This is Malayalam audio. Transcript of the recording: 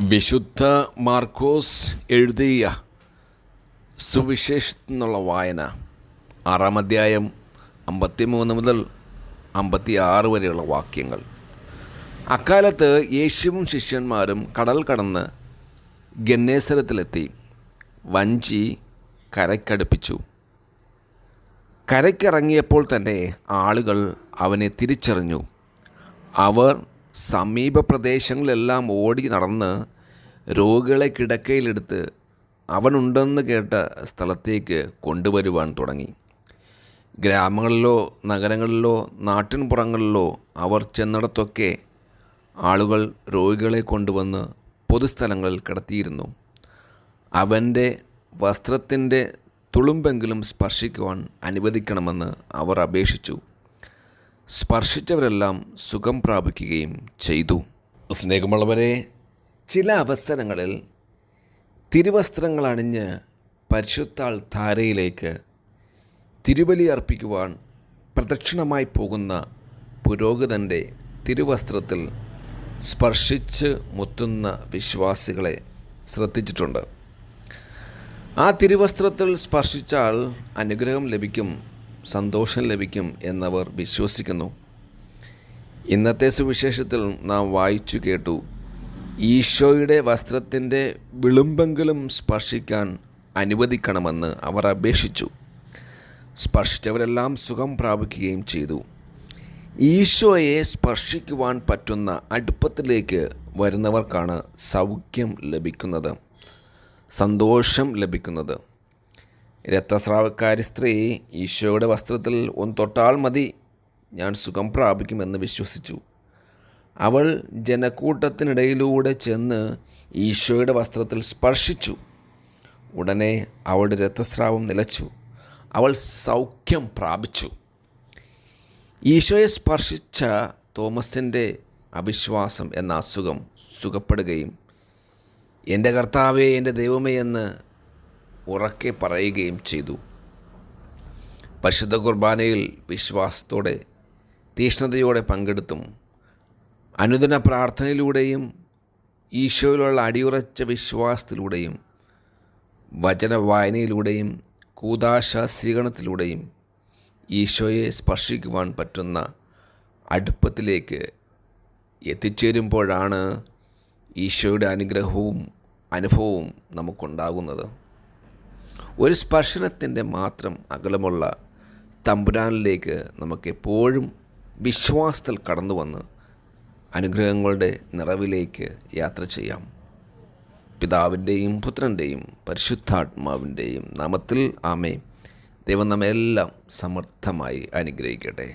വിശുദ്ധ മാർക്കോസ് എഴുതിയ സുവിശേഷത്തിൽ വായന ആറാം അധ്യായം അമ്പത്തിമൂന്ന് മുതൽ അമ്പത്തി ആറ് വരെയുള്ള വാക്യങ്ങൾ. അക്കാലത്ത് യേശുവും ശിഷ്യന്മാരും കടൽ കടന്ന് ഗന്നേസരത്തിലെത്തി. വഞ്ചി കരയ്ക്കടുപ്പിച്ചു. കരയ്ക്കിറങ്ങിയപ്പോൾ തന്നെ ആളുകൾ അവനെ തിരിച്ചറിഞ്ഞു. അവർ സമീപ പ്രദേശങ്ങളിലെല്ലാം ഓടി നടന്ന് രോഗികളെ കിടക്കയിലെടുത്ത് അവനുണ്ടെന്ന് കേട്ട സ്ഥലത്തേക്ക് കൊണ്ടുവരുവാൻ തുടങ്ങി. ഗ്രാമങ്ങളിലോ നഗരങ്ങളിലോ നാട്ടിൻപുറങ്ങളിലോ അവർ ചെന്നിടത്തൊക്കെ ആളുകൾ രോഗികളെ കൊണ്ടുവന്ന് പൊതുസ്ഥലങ്ങളിൽ കിടത്തിയിരുന്നു. അവന്റെ വസ്ത്രത്തിന്റെ തുളുമ്പെങ്കിലും സ്പർശിക്കുവാൻ അനുവദിക്കണമെന്ന് അവർ അപേക്ഷിച്ചു. സ്പർശിച്ചവരെല്ലാം സുഖം പ്രാപിക്കുകയും ചെയ്തു. സ്നേഹമുള്ളവരെ ചില അവസരങ്ങളിൽ തിരുവസ്ത്രങ്ങൾ അണിഞ്ഞ് പരിശുദ്ധാൾ ധാരയിലേക്ക് തിരുവലി അർപ്പിക്കുവാൻ പ്രദക്ഷിണമായി പോകുന്ന പുരോഹിതന്റെ തിരുവസ്ത്രത്തിൽ സ്പർശിച്ച് മുത്തുന്ന വിശ്വാസികളെ ശ്രദ്ധിച്ചിട്ടുണ്ട്. ആ തിരുവസ്ത്രത്തിൽ സ്പർശിച്ചാൽ അനുഗ്രഹം ലഭിക്കും സന്തോഷം ലഭിക്കും എന്നവർ വിശ്വസിക്കുന്നു. ഇന്നത്തെ സുവിശേഷത്തിൽ നാം വായിച്ചു കേട്ടു ഈശോയുടെ വസ്ത്രത്തിന്റെ വിളുമ്പെങ്കിലും സ്പർശിക്കാൻ അനുവദിക്കണമെന്ന് അവർ അപേക്ഷിച്ചു. സ്പർശിച്ചവരെല്ലാം സുഖം പ്രാപിക്കുകയും ചെയ്തു. ഈശോയെ സ്പർശിക്കുവാൻ പറ്റുന്ന അടുപ്പത്തിലേക്ക് വരുന്നവർക്കാണ് സൗഖ്യം ലഭിക്കുന്നത് സന്തോഷം ലഭിക്കുന്നത്. രക്തസ്രാവക്കാരി സ്ത്രീ ഈശോയുടെ വസ്ത്രത്തിൽ ഒന്ന് തൊട്ടാൽ മതി. ഞാൻ സുഖം പ്രാപിക്കുമെന്ന് വിശ്വസിച്ചു. അവൾ ജനക്കൂട്ടത്തിനിടയിലൂടെ ചെന്ന് ഈശോയുടെ വസ്ത്രത്തിൽ സ്പർശിച്ചു. ഉടനെ അവളുടെ രക്തസ്രാവം നിലച്ചു. അവൾ സൗഖ്യം പ്രാപിച്ചു. ഈശോയെ സ്പർശിച്ച തോമസിന്റെ അവിശ്വാസം എന്ന അസുഖം സുഖപ്പെടുകയും എന്റെ കർത്താവേ എന്റെ ദൈവമേ എന്ന് ഉറക്കെ പറയുകയും ചെയ്തു. പരിശുദ്ധ കുർബാനയിൽ വിശ്വാസത്തോടെ തീഷ്ണതയോടെ പങ്കെടുത്തും അനുദിന പ്രാർത്ഥനയിലൂടെയും ഈശോയിലുള്ള അടിയുറച്ച വിശ്വാസത്തിലൂടെയും വചന വായനയിലൂടെയും കൂതാശ സ്വീകരണത്തിലൂടെയും ഈശോയെ സ്പർശിക്കുവാൻ പറ്റുന്ന അടുപ്പത്തിലേക്ക് എത്തിച്ചേരുമ്പോഴാണ് ഈശോയുടെ അനുഗ്രഹവും അനുഭവവും നമുക്കുണ്ടാകുന്നത്. ഒരു സ്പർശനത്തിന്റെ മാത്രം അകലമുള്ള തമ്പുരാനിലേക്ക് നമുക്ക് എപ്പോഴും വിശ്വാസത്തിൽ കടന്നു വന്ന് അനുഗ്രഹങ്ങളുടെ നിറവിലേക്ക് യാത്ര ചെയ്യാം. പിതാവിന്റെയും പുത്രന്റെയും പരിശുദ്ധാത്മാവിന്റെയും നാമത്തിൽ ആമേ ദൈവം നമ്മെല്ലാം സമർത്ഥമായി അനുഗ്രഹിക്കട്ടെ.